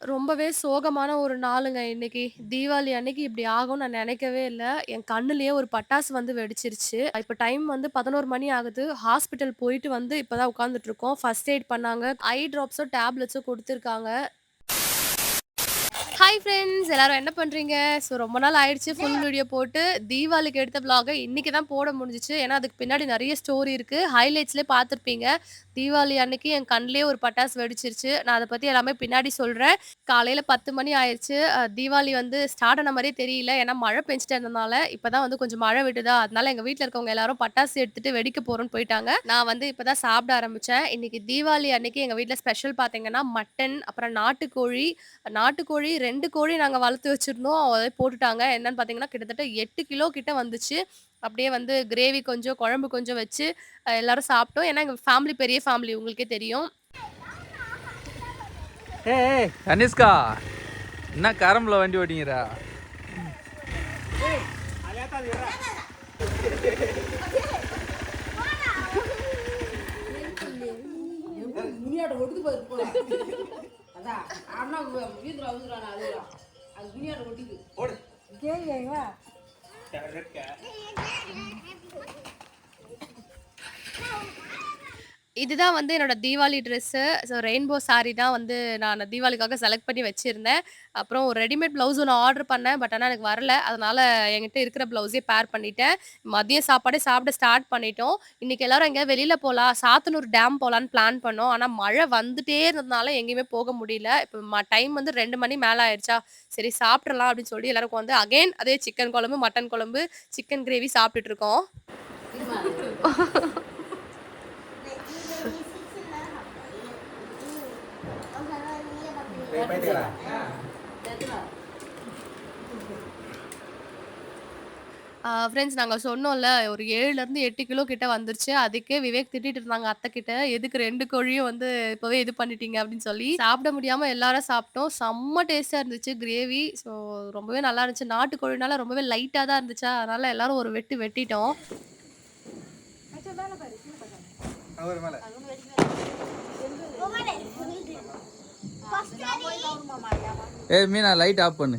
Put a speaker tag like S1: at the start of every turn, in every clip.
S1: ரொம்பவே சோகமான ஒரு நாளுங்க இன்னைக்கு. தீபாவளி அன்னைக்கு இப்படி ஆகும்னு நான் நெனைக்கவே இல்ல. என் கண்ணுலயே ஒரு பட்டாசு வந்து வெடிச்சிருச்சு. இப்ப டைம் வந்து 11 மணி ஆகுது. ஹாஸ்பிட்டல் போயிட்டு வந்து இப்ப தான் உட்காந்துட்ருக்கோம் ஃபர்ஸ்ட் எய்ட் பண்ணாங்க. ஐ ட்ராப்ஸோ, டேப்லெட்ஸோ குடுத்துருக்காங்க. ஹாய் ஃப்ரெண்ட்ஸ் எல்லாரும் என்ன பண்றீங்க? ஸோ ரொம்ப நாள் ஆயிடுச்சு ஃபுல் வீடியோ போட்டு. தீபாவளிக்கு எடுத்த விளாக இன்னைக்கு தான் போட முடிஞ்சுச்சு. ஏன்னா, அதுக்கு பின்னாடி நெறைய ஸ்டோரி இருக்கு. ஹைலைட்ஸ்லயே பார்த்துருப்பீங்க. தீபாவளி அன்னைக்கு என் கண்லயே ஒரு பட்டாசு வெடிச்சிருச்சு. நான் அத பத்தி எல்லாமே பின்னாடி சொல்றேன். காலையில 10 மணி ஆயிருச்சு. அ தீபாவளி வந்து ஸ்டார்ட் ஆன மாரியே தெரியல. ஏன்னா, மழை பெஞ்சுட்டே இருந்ததுனால. இப்ப தான் வந்து கொஞ்சம் மழை விடுதா, அதனால எங்க வீட்ல இருக்கவங்க எல்லாரும் பட்டாசு எடுத்துட்டு வெடிக்க போறோம்ன்னு போயிட்டாங்க. நான் வந்து இப்ப தான் சாப்பிட ஆரம்பிச்சேன். இன்னைக்கு தீபாவளி அன்னைக்கு எங்க வீட்ல ஸ்பெஷல் பார்த்தீங்கன்னா, மட்டன், அப்புறம் நாட்டுக்கோழி. நாட்டுக்கோழி 2 கோழி நாங்க வளர்த்து வச்சிருந்தோம். அதே போட்டுட்டாங்க. என்னன்னு பார்த்தீங்கன்னா, கிட்டத்தட்ட 8 கிலோ கிட்ட வந்துச்சு. அப்படியே வந்து கிரேவி கொஞ்சம், குழம்பு கொஞ்சம் வச்சு எல்லாரும் சாப்பிட்டோம். ஏன்னா, எங்க ஃபேமிலி பெரிய ஃபேமிலி உங்களுக்கே தெரியும்.
S2: ஏய் கனிஷ்கா என்ன கரம்பில் வண்டி ஓட்டிங்கிறா
S3: ஒட்டுது பாரு அதான் அண்ணா வீதுல வந்துடுறான் அதுதான் அது முனியாட்ட ஒட்டிது கேங்க
S1: இதுதான் வந்து என்னோட Deepavali dress. So rainbow sari தான் வந்து நான் தீபாவளிக்காக செலக்ட் பண்ணி வச்சுருந்தேன் அப்புறம் ஒரு ரெடிமேட் ப்ளவுஸ் ஒன்று ஆர்டர் பண்ணேன். பட் ஆனால் எனக்கு வரல. அதனால் என்கிட்ட இருக்கிற ப்ளவுஸே பேர் பண்ணிட்டேன். மதிய சாப்பாடே சாப்பிட ஸ்டார்ட் பண்ணிட்டோம். இன்றைக்கி எல்லோரும் எங்கேயாவது வெளியில் போகலாம் சாத்தனூர் டேம் போகலான்னு பிளான் பண்ணோம். ஆனால் மழை வந்துட்டே இருந்ததுனால எங்கேயுமே போக முடியல. இப்போ ம டைம் வந்து ரெண்டு மணி மேலே ஆயிடுச்சா சரி சாப்பிட்றலாம் அப்படின்னு சொல்லி எல்லாருக்கும் வந்து அகைன் அதே சிக்கன் குழம்பு, மட்டன் குழம்பு, சிக்கன் கிரேவி சாப்பிட்டுட்டு இருக்கோம். ஃப்ரெண்ட்ஸ் நாங்க சொன்னோம்ல, ஒரு 7லருந்து 8 கிலோ கிட்ட வந்துருச்சு. அதுக்கே விவேக் திட்டிட்டு இருந்தாங்க அத்தைக்கிட்ட. "எதுக்கு 2 கோழியும் வந்து இப்பவே இது பண்ணிட்டீங்க?" அப்படின்னு சொல்லி. சாப்பிட முடியாம எல்லாரும் சாப்பிட்டோம். செம்ம டேஸ்ட்டா இருந்துச்சு கிரேவி. ஸோ ரொம்பவே நல்லா இருந்துச்சு. நாட்டுக்கோழினால ரொம்பவே லைட்டா தான் இருந்துச்சா, அதனால எல்லாரும் ஒரு வெட்டு வெட்டிட்டோம்.
S2: ஏய் மீனா லைட் ஆஃப் பண்ணு.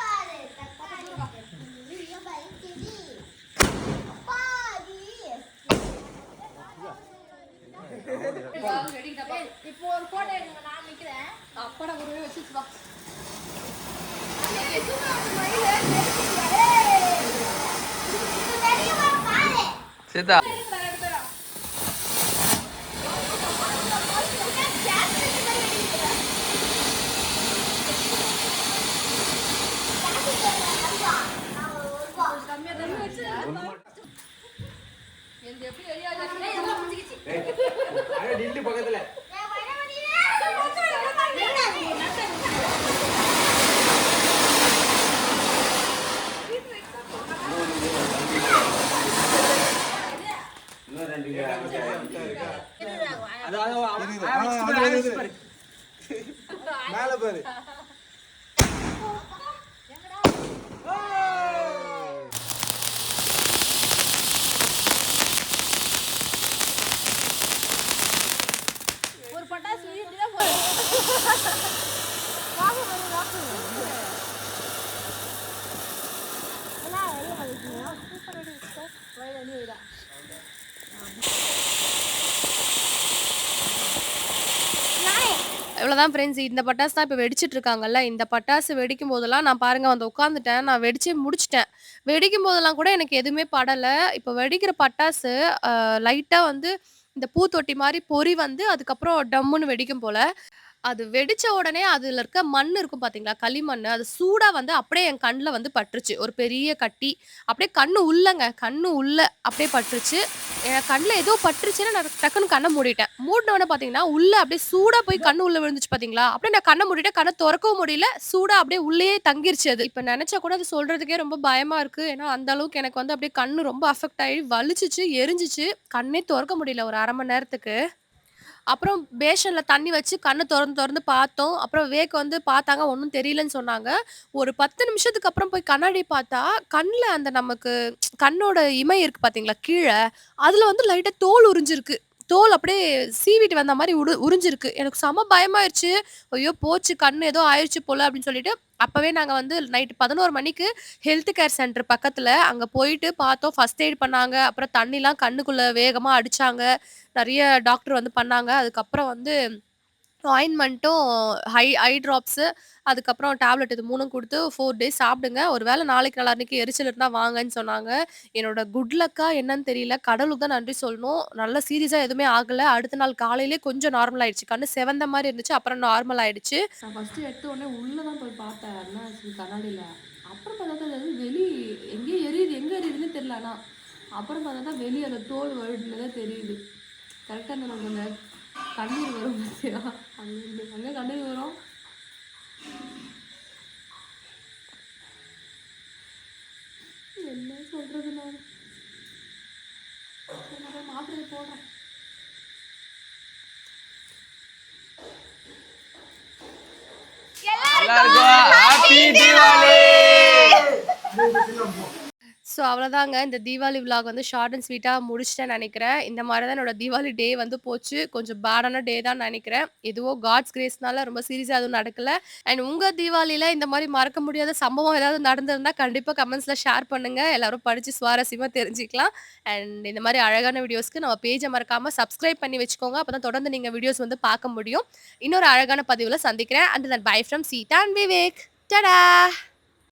S4: இப்போ ஒரு போட்டோ எடுங்க நான் நிக்கிறேன்.
S1: அப்படா ஒரு வச்சு வா.
S2: சீதா.
S5: மேல பாரு
S4: ஒரு பட்டாசு வீட்டுல போய்
S1: அவ்வளோதான் ஃப்ரெண்ட்ஸ். இந்த பட்டாசு தான் இப்போ வெடிச்சிட்டு இருக்காங்கல்ல. இந்த பட்டாசு வெடிக்கும் போதெல்லாம் நான் பாருங்க வந்து உட்காந்துட்டேன். நான் வெடிச்சே முடிச்சிட்டேன் வெடிக்கும் போதெல்லாம் கூட எனக்கு எதுவுமே படலை இப்போ வெடிக்கிற பட்டாசு லைட்டாக வந்து இந்த பூத்தொட்டி மாதிரி பொறி வந்து அதுக்கப்புறம் டம்முன்னு வெடிக்கும் போல. அது வெடிச்ச உடனே அதுல இருக்க மண் இருக்கும் பார்த்தீங்களா? களிமண்ணு. அது சூடா வந்து அப்படியே என் கண்ல வந்து பட்டுருச்சு. ஒரு பெரிய கட்டி. அப்படியே கண்ணு உள்ளங்க. கண்ணு உள்ள அப்படியே பட்டுருச்சு. என் கண்ல ஏதோ பட்டுருச்சுன்னு நான் டக்குன்னு கண்ண மூடிட்டேன். மூடுன உடனே பார்த்தீங்கன்னா, உள்ள அப்படியே சூடா போய் கண்ணு உள்ள விழுந்துச்சு பார்த்தீங்களா? அப்படியே நான் கண்ண மூடிட்டேன். கண்ண தொறக்கவும் முடியல. சூடா அப்படியே உள்ளேயே தங்கிருச்சு அது. இப்ப நெனச்சா கூட அது சொல்றதுக்கே ரொம்ப பயமா இருக்கு. ஏன்னா, அந்த அளவுக்கு எனக்கு வந்து அப்படியே கண்ணு ரொம்ப அஃபெக்ட் ஆயி வலிச்சுச்சு, எரிஞ்சுச்சு. கண்ணே தொறக்க முடியல ஒரு 1/2 மணி நேரத்துக்கு. அப்புறம் பேஷனில் தண்ணி வச்சு கண்ணை திறந்து திறந்து பார்த்தோம். அப்புறம் வேக் வந்து பார்த்தாங்க. ஒன்றும் தெரியலன்னு சொன்னாங்க. ஒரு 10 நிமிஷத்துக்கு அப்புறம் போய் கண்ணாடி பார்த்தா, கண்ணில் அந்த நமக்கு கண்ணோட இமை இருக்கு பார்த்தீங்களா? கீழே அதில் வந்து லைட்டாக தோல் உரிஞ்சிருக்கு. தோல் அப்படியே சீவிட்டு வந்த மாதிரி உடு உறிஞ்சிருக்கு எனக்கு செம பயமாயிருச்சு. ஐயோ! போச்சு கண்ணு ஏதோ ஆயிடுச்சு போல அப்படின்னு சொல்லிட்டு, அப்பவே நாங்கள் வந்து நைட்டு பதினோரு மணிக்கு ஹெல்த் கேர் சென்டர் பக்கத்தில் அங்கே போயிட்டு பார்த்தோம். ஃபர்ஸ்ட் எய்ட் பண்ணாங்க. அப்புறம் தண்ணிலாம் கண்ணுக்குள்ளே வேகமாக அடித்தாங்க நிறைய டாக்டர் வந்து பண்ணாங்க. அதுக்கப்புறம் வந்து ஆயின்மெண்ட்டும் ஹை ஐ ட்ராப்ஸு அதுக்கப்புறம் டேப்லெட் இது மூணும் கொடுத்து ஃபோர் டேஸ் சாப்பிடுங்க. ஒரு வேளை நாளைக்கு நாளான்னைக்கு எரிச்சல் இருந்தால் வாங்கன்னு சொன்னாங்க. என்னோட குட் லக்கா என்னன்னு தெரியல. கடவுளுக்கு தான் நன்றி சொல்லணும். நல்ல சீரியஸாக எதுவுமே ஆகலை அடுத்த நாள் காலையிலே கொஞ்சம் நார்மல் ஆயிடுச்சு. கண்ணு செவந்த மாதிரி இருந்துச்சு. அப்புறம் நார்மல் ஆயிடுச்சு.
S3: நான் ஃபர்ஸ்ட்டு எடுத்த உடனே உள்ளே தான் போய் பார்த்தேன். என்ன கண்ணாடியில் அப்புறம் பார்த்தா அது வெளி எங்கேயோ எரியுது. எங்கே எரியுதுன்னு தெரியல ஆனால் அப்புறம் பார்த்தா தான் வெளியே அந்த தோல் வழுட்டுனதே தெரியுது. கரெக்டாக அந்த கண்ணீர் வரும் பார்த்தியா? அங்கே அங்கே கண்ணீர் வரும். என்ன சொல்கிறது நான் மாத்திரை போடுறேன்.
S1: ஸோ அவ்வளோதாங்க. இந்த தீபாவளி விலாக் வந்து ஷார்ட் அண்ட் ஸ்வீட்டா முடிச்சுட்டேன்னு நெனைக்கிறேன். இந்த மாரி தான் என்னோட தீபாவளி டே வந்து போச்சு. கொஞ்சம் பேடான டே தான் நெனைக்கிறேன். எதுவோ காட்ஸ் கிரேஸ்னால ரொம்ப சீரியஸா எதுவும் நடக்கல. அண்ட் உங்க தீபாவளில இந்த மாரி மறக்க முடியாத சம்பவம் ஏதாவது நடந்திருந்தா கண்டிப்பா கமெண்ட்ஸ்ல ஷேர் பண்ணுங்க. எல்லாரும் படிச்சு சுவாரஸ்யமா தெரிஞ்சுக்கலாம். அண்ட் இந்த மாரி அழகான வீடியோஸ்க்கு நம்ம பேஜ மறக்காம சப்ஸ்கிரைப் பண்ணி வச்சுக்கோங்க. அப்பதான் தொடர்ந்து நீங்க வீடியோஸ் வந்து பார்க்க முடியும். இன்னொரு அழகான பதிவுல சந்திக்கிறேன். Until then bye from Seetha and Vivek. டடா!